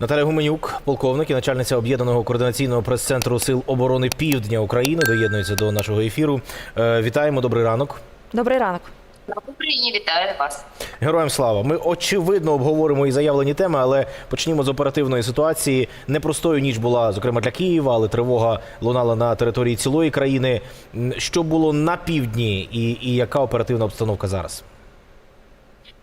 Наталя Гуменюк, полковник і начальниця об'єднаного координаційного прес-центру Сил оборони Півдня України, доєднується до нашого ефіру. Е, Вітаємо, добрий ранок. Добрий ранок. Україні вітаю вас. Героям слава. Ми очевидно обговоримо і заявлені теми, але почнімо з оперативної ситуації. Непростою ніч була, зокрема для Києва, але тривога лунала на території цілої країни. Що було на півдні, і, і яка оперативна обстановка зараз?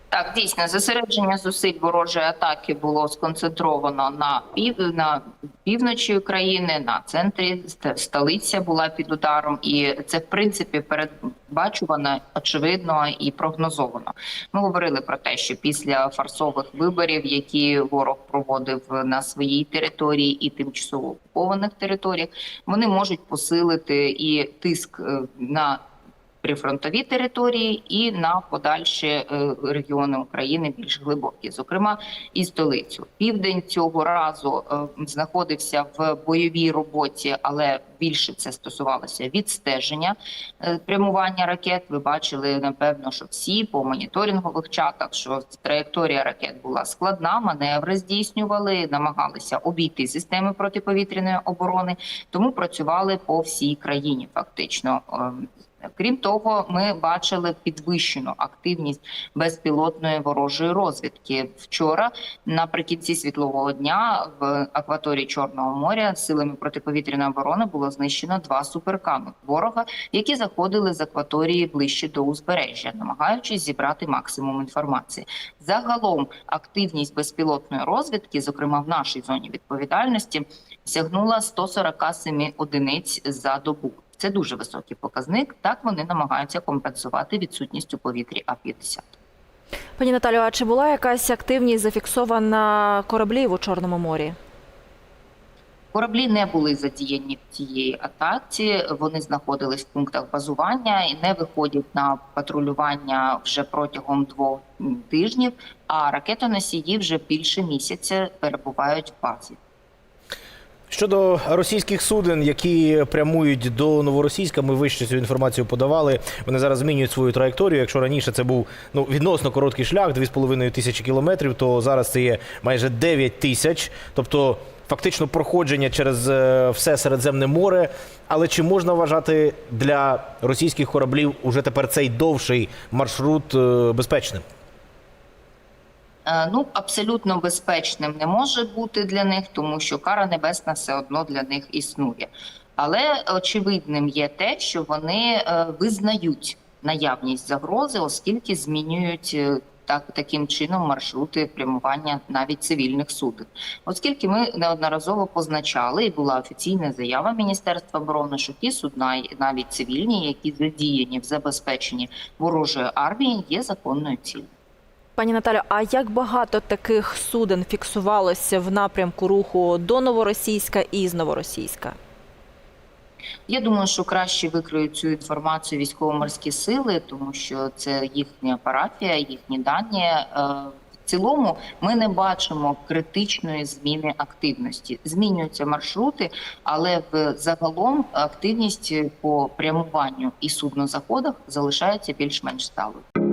Так, дійсно, зосередження зусиль ворожої атаки було сконцентровано на пів на півночі України, на центрі Ст- столиця була під ударом, і це в принципі передбачувано, очевидно і прогнозовано. Ми говорили про те, що після фарсових виборів, які ворог проводив на своїй території і тимчасово окупованих територіях, вони можуть посилити і тиск е, на прифронтові території і на подальші е, регіони України більш глибокі, зокрема і столицю. Південь цього разу е, знаходився в бойовій роботі, але більше це стосувалося відстеження е, прямування ракет. Ви бачили напевно, що всі по моніторингових чатах, що траєкторія ракет була складна, маневри здійснювали, намагалися обійти системи протиповітряної оборони, тому працювали по всій країні, фактично. Крім того, ми бачили підвищену активність безпілотної ворожої розвідки. Вчора, наприкінці світлового дня, в акваторії Чорного моря силами протиповітряної оборони було знищено два суперками ворога, які заходили з акваторії ближче до узбережжя, намагаючись зібрати максимум інформації. Загалом активність безпілотної розвідки, зокрема в нашій зоні відповідальності, сягнула 147 одиниць за добу. Це дуже високий показник. Так вони намагаються компенсувати відсутність у повітрі А-50. Пані Наталю, а чи була якась активність зафіксована кораблів у Чорному морі? Кораблі не були задіяні в цій атаці. Вони знаходились в пунктах базування і не виходять на патрулювання вже протягом двох тижнів. А ракетоносії вже більше місяця перебувають в базі. Щодо російських суден, які прямують до новоросійська, ми вище цю інформацію подавали. Вони зараз змінюють свою траєкторію. Якщо раніше це був ну відносно короткий шлях, 2,5 тисячі кілометрів, то зараз це є майже 9 тисяч. Тобто фактично проходження через е, все Середземне море. Але чи можна вважати для російських кораблів уже тепер цей довший маршрут е, безпечним? Е, Ну, абсолютно безпечним не може бути для них, тому що кара небесна все одно для них існує. Але очевидним є те, що вони е, визнають наявність загрози, оскільки змінюють. е, Так, таким чином маршрути прямування навіть цивільних суден, оскільки ми неодноразово позначали, і була офіційна заява Міністерства оборони, що ті судна, навіть цивільні, які задіяні в забезпеченні ворожої армії, є законною ціллю. Пані Наталю, а як багато таких суден фіксувалося в напрямку руху до Новоросійська і з Новоросійська? Я думаю, що краще викриють цю інформацію військово-морські сили, тому що це їхня парафія, їхні дані. Е, В цілому ми не бачимо критичної зміни активності. Змінюються маршрути, але в загалом активність по прямуванню і суднозаходах залишається більш-менш сталою.